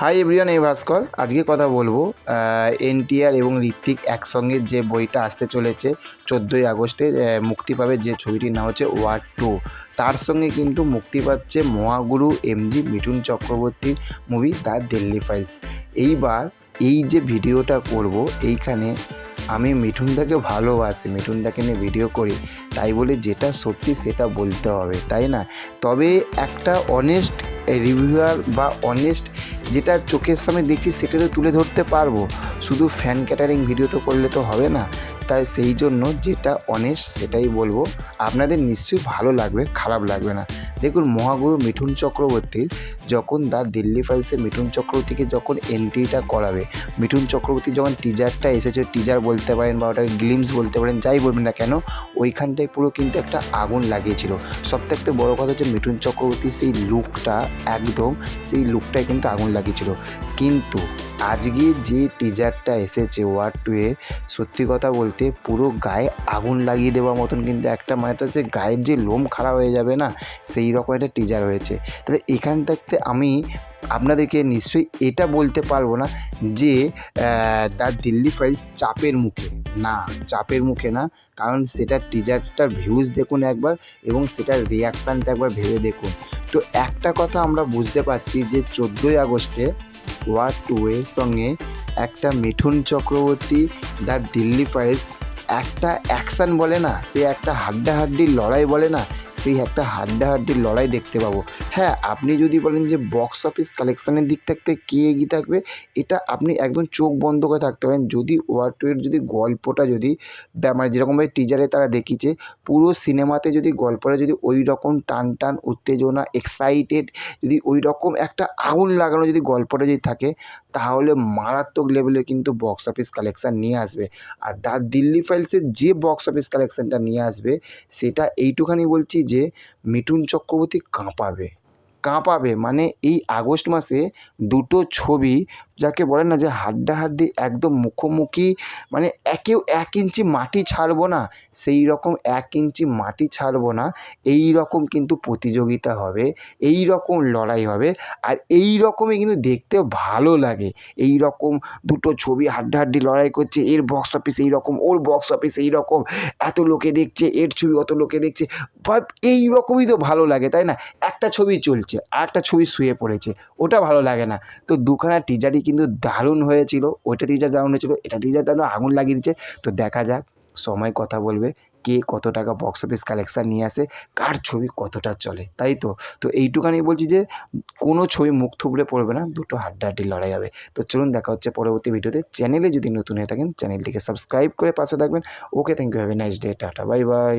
Hi everyone এই ভাস্কর। আজকে কথা বলব এনটিআর এবং ঋত্বিক একসঙ্গে যে বইটা আসতে চলেছে চোদ্দোই আগস্টে মুক্তি পাবে যে ছবিটির নাম হচ্ছে ওয়ার টু। তার সঙ্গে কিন্তু মুক্তি পাচ্ছে মহাগুরু এমজি মিঠুন চক্রবর্তীর মুভি দ্য দিল্লি ফাইলস। এইবার এই যে ভিডিওটা করব, এইখানে আমি মিঠুনদাকে ভালোবাসি, মিঠুনদাকে নিয়ে ভিডিও করি। তাই বলে যেটা সত্যি সেটা বলতে হবে, তাই না? তবে একটা অনেস্ট রিভিউয়ার বা অনেস্ট যেটা চোখের সামনে দেখছি সেটা তো তুলে ধরতে পারব। শুধু ফ্যান ক্যাটারিং ভিডিও তো করলে তো হবে না। তাই সেই জন্য যেটা অনেস সেটাই বলব। আপনাদের নিশ্চয়ই ভালো লাগবে, খারাপ লাগবে না। দেখুন মহাগুরু মিঠুন চক্রবর্তীর যখন দা দিল্লি ফাইলসে মিঠুন চক্রবর্তীকে যখন এন্ট্রিটা করাবে, মিঠুন চক্রবর্তী যখন টিজারটা এসেছে টিজার বলতে পারেন বা ওটাকে গ্লিমস বলতে পারেন, যাই বলবেন না কেন, ওইখানটায় পুরো কিন্তু একটা আগুন লাগিয়েছিল। সবথেকে বড় কথা হচ্ছে মিঠুন চক্রবর্তীর সেই লুকটা একদম সেই লুকটায় কিন্তু আগুন লাগিয়েছিল। কিন্তু আজকে যে টিজারটা এসেছে ওয়ার টু এ, সত্যি কথা বলতে পুরো গায়ে আগুন লাগিয়ে দেওয়ার মতন কিন্তু একটা মানে যে গায়ের যে লোম খারাপ হয়ে যাবে না, সেই রকম একটা টিজার হয়েছে। তাহলে এখান থাকতে আমি আপনাদেরকে নিশ্চয়ই এটা বলতে পারব না যে দ্য দিল্লি ফাইলস চাপের মুখে। না, চাপের মুখে না। কারণ সেটার টিজারটার ভিউজ দেখুন একবার এবং সেটার রিয়াকশানটা একবার ভেবে দেখুন। তো একটা কথা আমরা বুঝতে পারছি যে, চোদ্দোই আগস্টে ওয়ার টু এর সঙ্গে একটা মিঠুন চক্রবর্তী দ্য দিল্লি ফাইলস একটা অ্যাকশান বলে না, সে একটা হাড্ডাহাড্ডির লড়াই বলে না সেই একটা হাড্ডাহাড্ডির লড়াই দেখতে পাবো। হ্যাঁ আপনি যদি বলেন যে বক্স অফিস কালেকশানের দিক থাকতে কে এগিয়ে থাকবে, এটা আপনি একদম চোখ বন্ধ করে থাকতে পারেন। যদি ওয়ার টু এর যদি গল্পটা যদি মানে যেরকমভাবে টিজারে তারা দেখিয়েছে, পুরো সিনেমাতে যদি গল্পটা যদি ওই রকম টান টান, উত্তেজনা এক্সাইটেড যদি ওই রকম একটা আগুন লাগানো যদি গল্পটা যদি থাকে, তাহলে মারাত্মক লেভেলের কিন্তু বক্স অফিস কালেকশান নিয়ে আসবে। আর দা দিল্লি ফাইলসের যে বক্স অফিস কালেকশানটা নিয়ে আসবে, সেটা এইটুখানি বলছি যে মিঠুন চক্রবর্তী কাঁপাবে। কাঁপাবে মানে এই আগস্ট মাসে দুটো ছবি যাকে বলে না যে হাড্ডাহাড্ডি একদম মুখোমুখি মানে একেও এক ইঞ্চি মাটি ছাড়বো না, সেই রকম এক ইঞ্চি মাটি ছাড়বো না, এই রকম কিন্তু প্রতিযোগিতা হবে, এই রকম লড়াই হবে, আর এই রকমই কিন্তু দেখতে ভালো লাগে। এই রকম দুটো ছবি হাড্ডাহাড্ডি লড়াই করছে, এর বক্স অফিস এই রকম, ওর বক্স অফিস এই রকম, এত লোকে দেখছে, এর ছবি অত লোকে দেখছে বা এই রকমই তো ভালো লাগে, তাই না? একটা ছবি চলছে, আর একটা ছবি শুয়ে পড়েছে, ওটা ভালো লাগে না। তো দুখানা টিজারই কিন্তু দারুণ হয়েছিল, ওইটা টিজার দারুণ হয়েছিল, এটা টিজার দারুণ আগুন লাগিয়ে দিচ্ছে তো দেখা যাক, সময় কথা বলবে, কে কত টাকা বক্স অফিস কালেকশান নিয়ে আসে, কার ছবি কতটা চলে, তাই তো? তো এইটুখানি বলছি যে, কোনো ছবি মুখ থুবড়ে পড়বে না, দুটো হাড্ডাহাড্ডি লড়াই হবে। তো চলুন দেখা হচ্ছে পরবর্তী ভিডিওতে। চ্যানেলে যদি নতুন হয়ে থাকেন, চ্যানেলটিকে সাবস্ক্রাইব করে পাশে থাকবেন। Okay thank you have a nice day tata bye bye